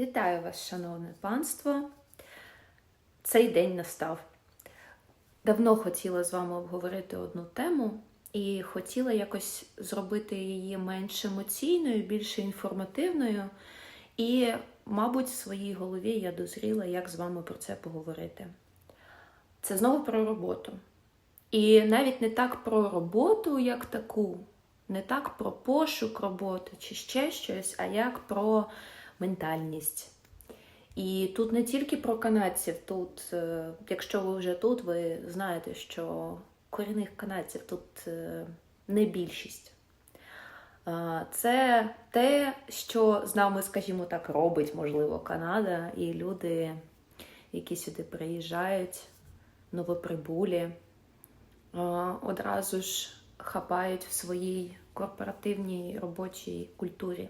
Вітаю вас, шановне панство. Цей день настав. Давно хотіла з вами обговорити одну тему і хотіла якось зробити її менш емоційною, більше інформативною. І, мабуть, в своїй голові я дозріла, як з вами про це поговорити. Це знову про роботу. І навіть не так про роботу, як таку, не так про пошук роботи чи ще щось, а як про ментальність. І тут не тільки про канадців, тут, е, якщо ви вже тут, ви знаєте, що корінних канадців тут е, не більшість. Це те, що з нами, скажімо так, робить, можливо, Канада, і люди, які сюди приїжджають, новоприбулі, е, одразу ж хапають в своїй корпоративній робочій культурі.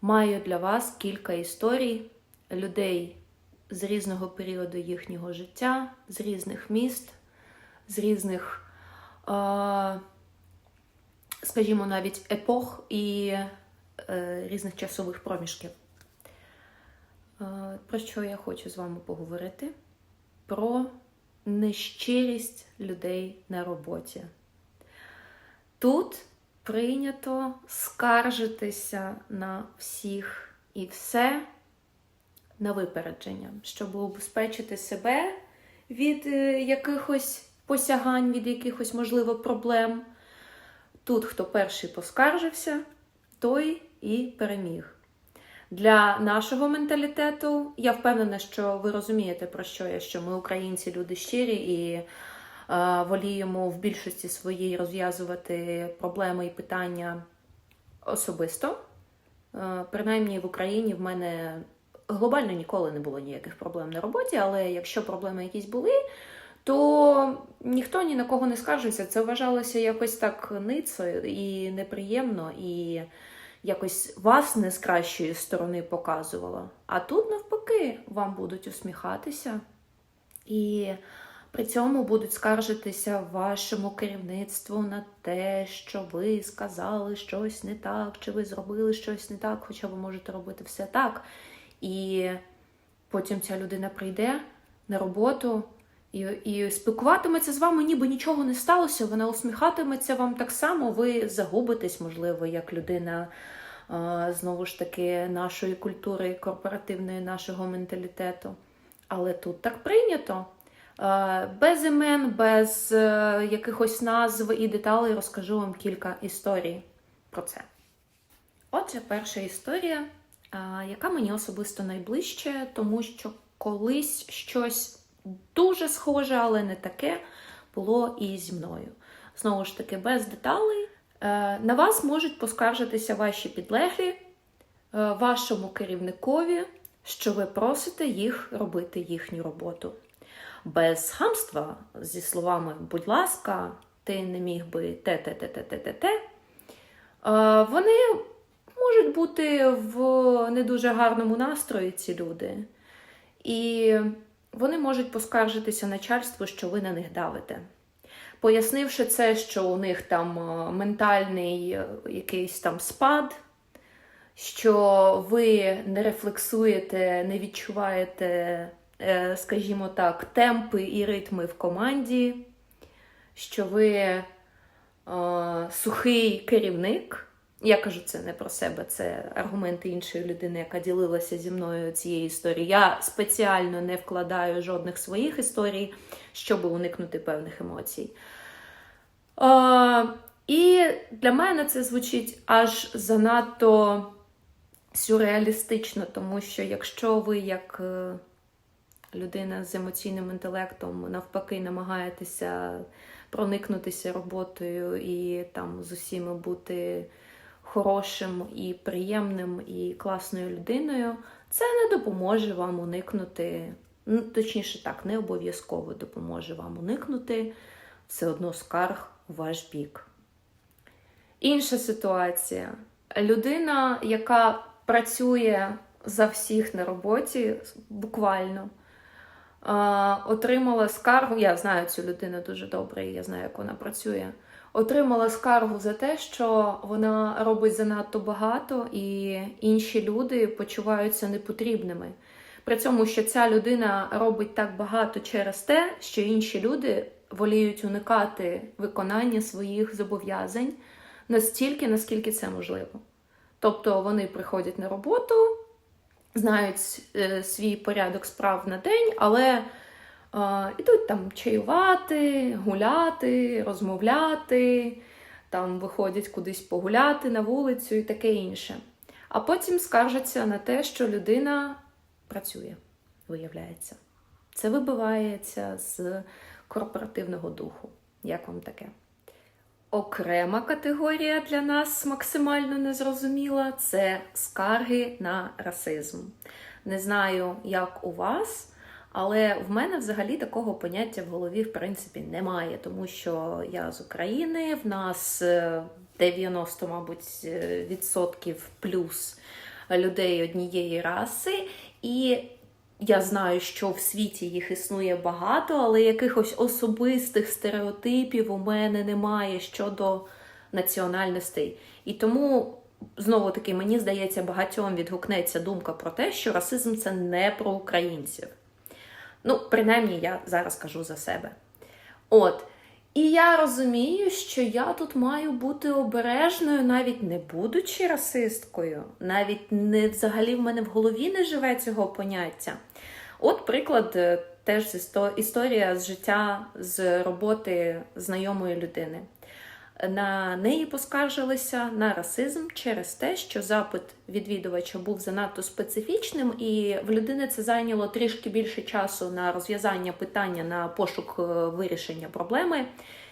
Маю для вас кілька історій людей з різного періоду їхнього життя, з різних міст, з різних, скажімо, навіть епох і е, різних часових проміжків. Про що я хочу з вами поговорити? Про нещирість людей на роботі. Тут прийнято скаржитися на всіх і все на випередження, щоб убезпечити себе від е, якихось посягань, від якихось, можливо, проблем. Тут, хто перший поскаржився, той і переміг. Для нашого менталітету я впевнена, що ви розумієте, про що я, що ми, українці, люди щирі і воліємо в більшості своїй розв'язувати проблеми і питання особисто. Е, принаймні в Україні в мене глобально ніколи не було ніяких проблем на роботі, але якщо проблеми якісь були, то ніхто ні на кого не скаржився. Це вважалося якось так ницою і неприємно, і якось вас не з кращої сторони показувало. А тут, навпаки, вам будуть усміхатися. І при цьому будуть скаржитися вашому керівництву на те, що ви сказали щось не так, чи ви зробили щось не так, хоча ви можете робити все так. І потім ця людина прийде на роботу і, і спілкуватиметься з вами, ніби нічого не сталося. Вона усміхатиметься вам так само, ви загубитесь, можливо, як людина знову ж таки нашої культури, корпоративної, нашого менталітету. Але тут так прийнято. А, Без імен, без е, якихось назв і деталей розкажу вам кілька історій про це. Отже, перша історія, яка мені особисто найближче, тому що колись щось дуже схоже, але не таке було і зі мною. Знову ж таки, без деталей. Е, На вас можуть поскаржитися ваші підлеглі, е, вашому керівникові, що ви просите їх робити їхню роботу. Без хамства, зі словами, будь ласка, ти не міг би те-те-те-те-те-те, е, вони можуть бути в не дуже гарному настрої, ці люди. І вони можуть поскаржитися начальству, що ви на них давите. Пояснивши це, що у них там ментальний е, якийсь там спад, що ви не рефлексуєте, не відчуваєте, скажімо так, темпи і ритми в команді, що ви е, сухий керівник. Я кажу це не про себе, це аргументи іншої людини, яка ділилася зі мною цією історією. Я спеціально не вкладаю жодних своїх історій, щоб уникнути певних емоцій. Е, і для мене це звучить аж занадто сюрреалістично, тому що якщо ви як е, людина з емоційним інтелектом навпаки намагаєтеся проникнутися роботою і там з усіма бути хорошим і приємним і класною людиною, це не допоможе вам уникнути, ну, точніше так, не обов'язково допоможе вам уникнути все одно скарг у ваш бік. Інша ситуація. Людина, яка працює за всіх на роботі, буквально, отримала скаргу. Я знаю цю людину дуже добре, і я знаю, як вона працює. отримала скаргу за те, що вона робить занадто багато, і інші люди почуваються непотрібними. При цьому, що ця людина робить так багато через те, що інші люди воліють уникати виконання своїх зобов'язань настільки, наскільки це можливо. Тобто вони приходять на роботу, знають е, свій порядок справ на день, але е, ідуть там чаювати, гуляти, розмовляти, там виходять кудись погуляти на вулицю і таке інше. А потім скаржаться на те, що людина працює, виявляється. Це вибивається з корпоративного духу. Як вам таке? Окрема категорія для нас максимально незрозуміла це скарги на расизм. Не знаю, як у вас, але в мене взагалі такого поняття в голові в принципі немає, тому що я з України, в нас е, 90, мабуть, е, відсотків плюс людей однієї раси, і я знаю, що в світі їх існує багато, але якихось особистих стереотипів у мене немає щодо національностей. І тому, знову таки, мені здається, багатьом відгукнеться думка про те, що расизм це не про українців. Ну, принаймні, я зараз кажу за себе. От. І я розумію, що я тут маю бути обережною, навіть не будучи расисткою, навіть не взагалі в мене в голові не живе цього поняття. От приклад, е, теж історія з життя з роботи знайомої людини. На неї поскаржилися на расизм через те, що запит відвідувача був занадто специфічним, і в людини це зайняло трішки більше часу на розв'язання питання на пошук е, вирішення проблеми,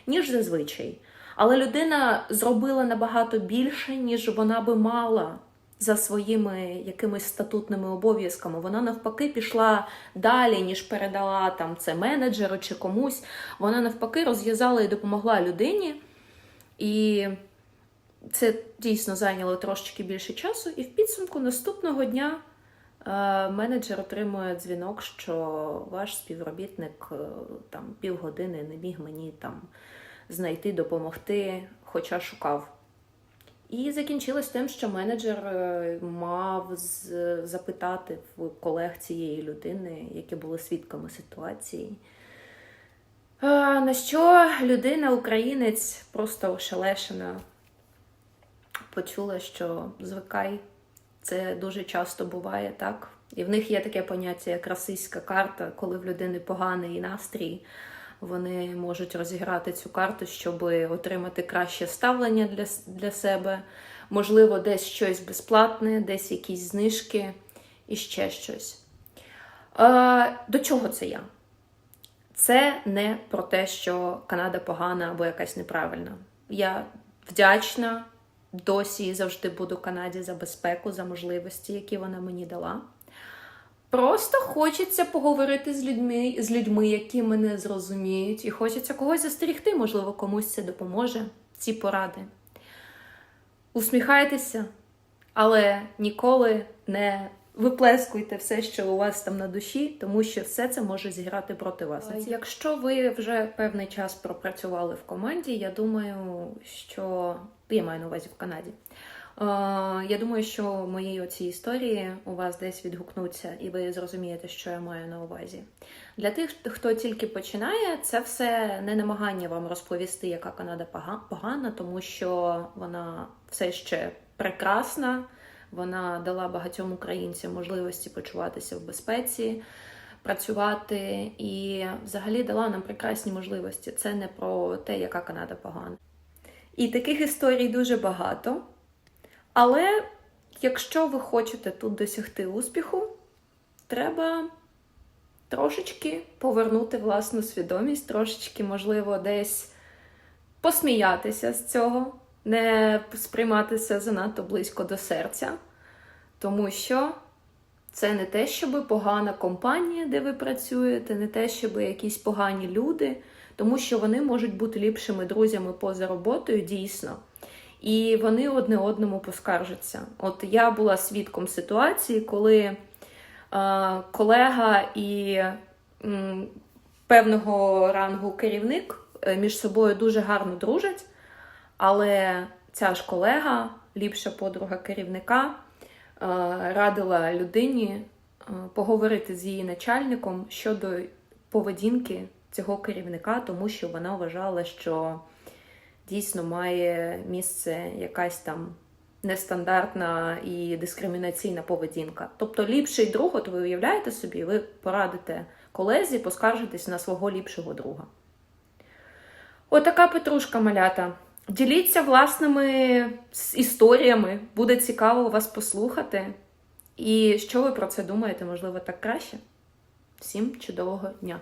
ніж зазвичай. Але людина зробила набагато більше, ніж вона би мала за своїми якимись статутними обов'язками. Вона навпаки пішла далі, ніж передала там це менеджеру чи комусь. Вона навпаки розв'язала і допомогла людині. І це дійсно зайняло трошечки більше часу. І в підсумку наступного дня е, менеджер отримує дзвінок, що ваш співробітник е, там півгодини не міг мені там знайти, допомогти, хоча шукав. І закінчилось тим, що менеджер е, мав запитати в колег цієї людини, які були свідками ситуації. А, на що людина, українець, просто ошелешена, почула, що звикай, це дуже часто буває так. І в них є таке поняття, як расистська карта, коли в людини поганий настрій, вони можуть розіграти цю карту, щоб отримати краще ставлення для, для себе, можливо, десь щось безплатне, десь якісь знижки і ще щось. А, до чого це я? Це не про те, що Канада погана або якась неправильна. Я вдячна досі і завжди буду Канаді за безпеку, за можливості, які вона мені дала. Просто хочеться поговорити з людьми, з людьми, які мене зрозуміють, і хочеться когось застерігти, можливо, комусь це допоможе, ці поради. Усміхайтеся, але ніколи не виплескуйте все, що у вас там на душі, тому що все це може зіграти проти вас. Якщо ви вже певний час пропрацювали в команді, я думаю, що я маю на увазі в Канаді. Е, Я думаю, що мої оці історії у вас десь відгукнуться, і ви зрозумієте, що я маю на увазі. Для тих, хто тільки починає, це все не намагання вам розповісти, яка Канада погана, тому що вона все ще прекрасна. Вона дала багатьом українцям можливості почуватися в безпеці, працювати і взагалі дала нам прекрасні можливості. Це не про те, яка Канада погана. І таких історій дуже багато. Але якщо ви хочете тут досягти успіху, треба трошечки повернути власну свідомість, трошечки, можливо, десь посміятися з цього, не сприйматися занадто близько до серця, тому що це не те, щоб погана компанія, де ви працюєте, не те, щоб якісь погані люди, тому що вони можуть бути ліпшими друзями поза роботою, дійсно. І вони одне одному поскаржаться. От я була свідком ситуації, коли е, колега і м, певного рангу керівник е, між собою дуже гарно дружать, Але ця ж колега, ліпша подруга керівника, радила людині е, поговорити з її начальником щодо поведінки цього керівника, тому що вона вважала, що дійсно має місце якась там нестандартна і дискримінаційна поведінка. Тобто, ліпший друг, от ви уявляєте собі, ви порадите колезі поскаржитись на свого ліпшого друга. Отака петрушка малята. Діліться власними історіями, буде цікаво вас послухати. І що ви про це думаєте, можливо, так краще? Всім чудового дня!